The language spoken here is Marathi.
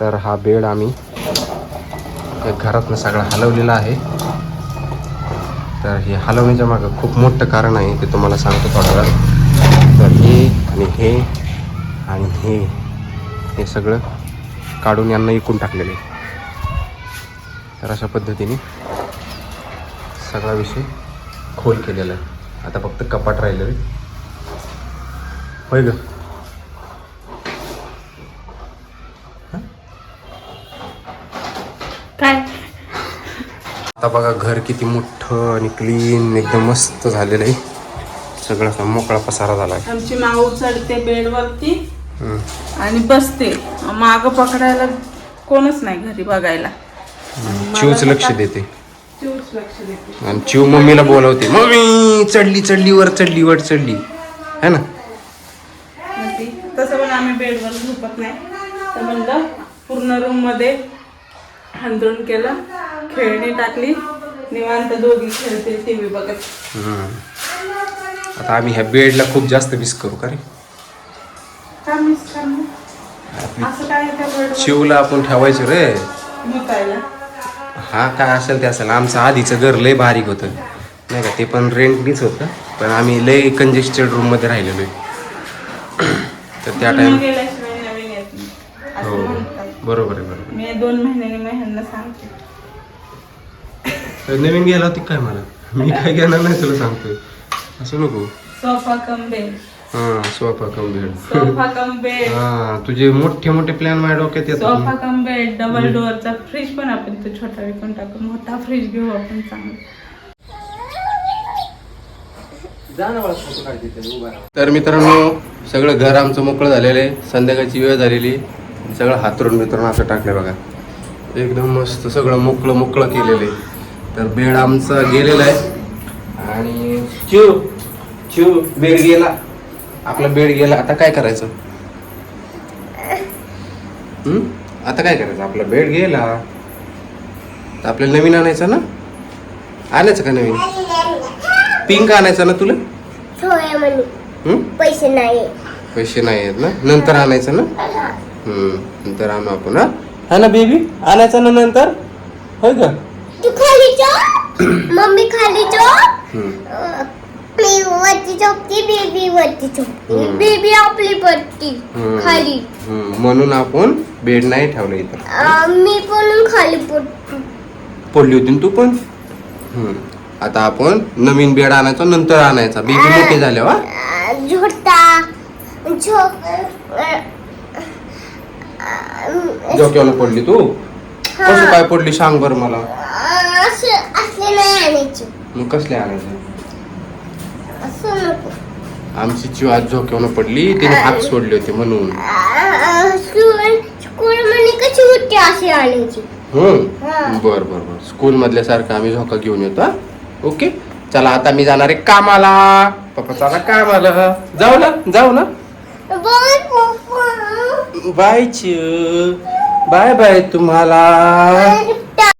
तर हा बेड आम्ही घरातनं सगळा हलवलेला आहे. तर हे हलवण्याच्या मागं खूप मोठं कारण आहे ते तुम्हाला सांगतो थोडा वेळात तर हे आणि हे आणि हे हे सगळं काढून यांना इकून टाकलेलं आहे. तर अशा पद्धतीने सगळा विषय खोल केलेला आहे. आता फक्त कपाट राहिलं आहे. होय ग? आता बघा घर किती मोठं आणि क्लीन एकदम मस्त झालेलं आहे. सगळं असा मोकळा पसारा झाला आहे आमची माऊ चढते बेडवरती आणि बसते. माग पकडायला कोणच नाही घरी बघायला. चिवच लक्ष देते. चिवच लक्ष देते. आणि चिव मम्मीला बोलवते मम्मी चढली चढली वर चढली वर चढली. है ना? तसं पण आम्ही बेडवर झोपत नाही. तर म्हणलं पूर्ण रूममध्ये हंतरून केलं. खेळणी टाकली निवांत दोघी खेळते टीव्ही बघत. हम्म. आता आम्ही ह्या बेडला खूप जास्त मिस करू का रे? का मिस करणार? असं काय आहे त्या बेडवर? चिवला आपण ठेवायचो रे. मुतायला हा काय असेल ते असेल. आमचं आधीचं घर लय बारीक होतं. नाही का ते पण रेंटनीच होतं. पण आम्ही लय कंजेस्टेड रूममध्ये राहिलेलो आहे. तर त्या टाइम गेल्याशिवाय नवीन येत नाही. असं हो. म्हणतात. बरोबर आहे बरोबर मी दोन महिन्याने मी ह्यांना सांगते. नवीन गेला होती काय मला? मी काय घेणार नाही तुला सांगतोय. असं नको. Sofa cum bed. हा sofa cum bed. Sofa cum bed. हा तुझे मोठे मोठे प्लॅन माझ्या डोक्यात सोफा येतात कम बेड डबल डोअरचा फ्रीज पण आपण तो छोटा विकून टाकू. मोठा फ्रीज घेऊ आपण चांगला. तर मित्रांनो सगळं घर आमचं मोकळं झालेलं आहे. संध्याकाळची वेळ झालेली. सगळं हातरून मित्रांनो असं टाकलं बघा. एकदम मस्त सगळं मोकळं मोकळं केलेलं आहे. तर बेड आमचा गेलेला आहे. आणि चिव चिव बेड गेला. आपला बेड गेला. आता काय करायचं? आता काय करायचं? आपला बेड गेला. तर आपल्याला नवीन आणायचं ना? आणायचं का नवीन? पिंक आणायचं ना तुला? पैसे नाही पैसे नाही आहेत ना? नंतर आणायचं ना? हम्म. नंतर आणू आपण हा? ना बेबी आणायचं ना नंतर? होय का? मम्मी खाली. अं, मी वरती झोपती बेबी वरती झोपती. बेबी आपली पडती. खाली. म्हणून आपण बेड नाही ठेवलं इथं. अं, मी पण खाली पडतो पडली होती ना तू पण? हम्म. आता आपण नवीन बेड आणायचा नंतर आणायचा. बेबी मोठे झाले वा अं, झोडता झोप अं, अं, डोक्यावर पडली तू? कसं काय पडली? सांग बरं मला. नाही आणायचे? मग कसले आणायचं? असं नको. आमची चिव आज झोक्यावर पडली तिने हात सोडले होते म्हणून. स्कूल मध्ये कशी होती अशी आणायची? हम्म हा. बर बर बर. स्कूल मधल्या सारखं आम्ही झोका घेऊन येतो हा? ओके? चला आता मी जाणार आहे कामाला. पप्पा चला कामाला. जाऊ ना जाऊ ना. बाय पप्पा. बाय बाय बाय तुम्हाला.